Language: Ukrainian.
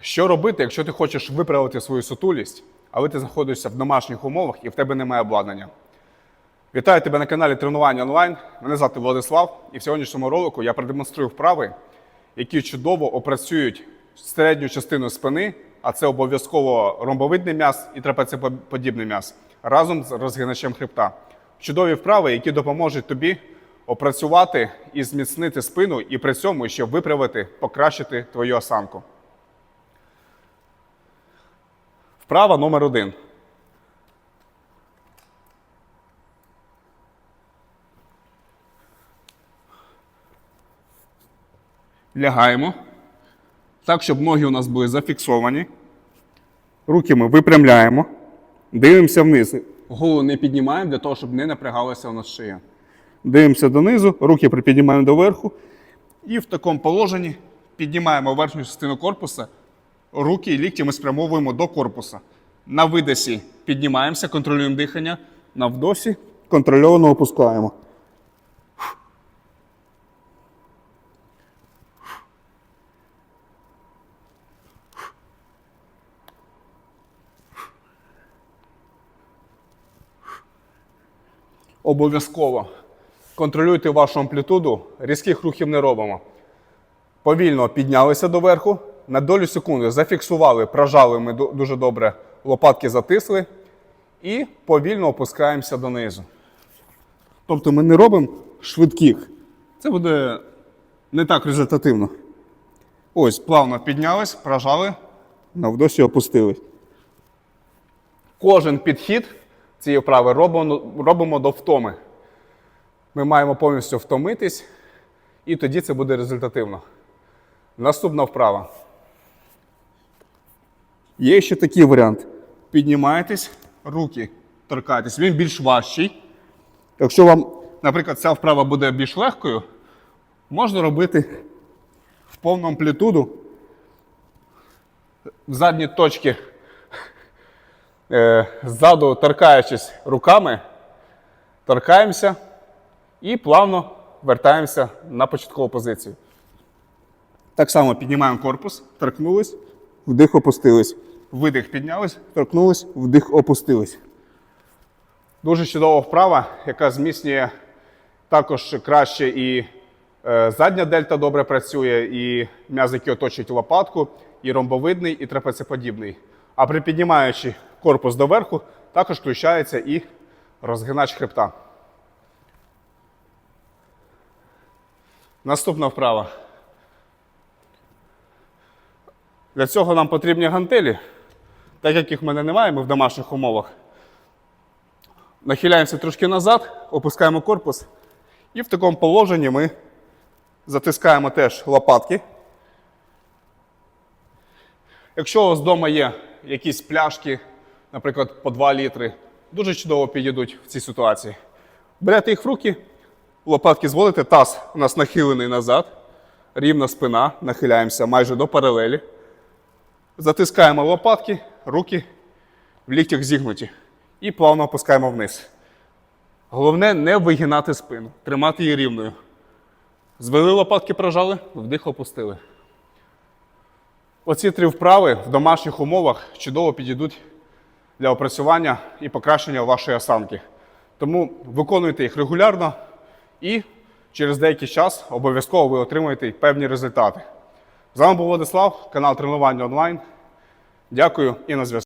Що робити, якщо ти хочеш виправити свою сутулість, але ти знаходишся в домашніх умовах і в тебе немає обладнання? Вітаю тебе на каналі Тренування онлайн. Мене звати Владислав, і в сьогоднішньому ролику я продемонструю вправи, які чудово опрацюють середню частину спини, а це обов'язково ромбовидний м'яз і трапеціоподібний м'яз, разом з розгиначем хребта. Чудові вправи, які допоможуть тобі опрацювати і зміцнити спину, і при цьому ще виправити, покращити твою осанку. Вправа номер один. Лягаємо. Так, щоб ноги у нас були зафіксовані. Руки ми випрямляємо. Дивимося вниз. Голову не піднімаємо для того, щоб не напрягалася у нас шия. Дивимося донизу, руки припіднімаємо доверху. І в такому положенні піднімаємо верхню частину корпуса. Руки і лікті ми спрямовуємо до корпуса. На видосі піднімаємося, контролюємо дихання. На вдосі контрольовано опускаємо. Обов'язково контролюйте вашу амплітуду, різких рухів не робимо. Повільно піднялися доверху, на долю секунди зафіксували, прожали ми дуже добре, лопатки затисли і повільно опускаємося донизу. Тобто ми не робимо швидких. Це буде не так результативно. Ось, плавно піднялись, прожали, на вдосі опустились. Кожен підхід цієї вправи робимо, робимо до втоми. Ми маємо повністю втомитись, і тоді це буде результативно. Наступна вправа. Є ще такий варіант. Піднімаєтесь, руки торкаєтесь. Він більш важчий. Якщо вам, наприклад, ця вправа буде більш легкою, можна робити в повну амплітуду. В задні точки е, ззаду торкаючись руками, торкаємося і плавно вертаємося на початкову позицію. Так само піднімаємо корпус, торкнулись, вдих опустились. Видих піднялись, торкнулись, вдих опустились. Дуже чудова вправа, яка зміцнює також краще і е, задня дельта добре працює, і м'яз, який оточують лопатку, і ромбовидний, і трапецеподібний. А при піднімаючи корпус доверху, також включається і розгинач хребта. Наступна вправа. Для цього нам потрібні гантелі. Так як їх в мене немає, ми в домашніх умовах. Нахиляємося трошки назад, опускаємо корпус. І в такому положенні ми затискаємо теж лопатки. Якщо у вас вдома є якісь пляшки, наприклад, по 2 літри, дуже чудово підійдуть в цій ситуації. Берете їх в руки, лопатки зводите, таз у нас нахилений назад, рівна спина, нахиляємося майже до паралелі. Затискаємо лопатки, руки в ліктях зігнуті і плавно опускаємо вниз. Головне не вигинати спину, тримати її рівною. Звели лопатки, прожали, вдих опустили. Оці три вправи в домашніх умовах чудово підійдуть для опрацювання і покращення вашої осанки. Тому виконуйте їх регулярно і через деякий час обов'язково ви отримаєте певні результати. З вами був Владислав, канал Тренування онлайн. Дякую і на зв'язку.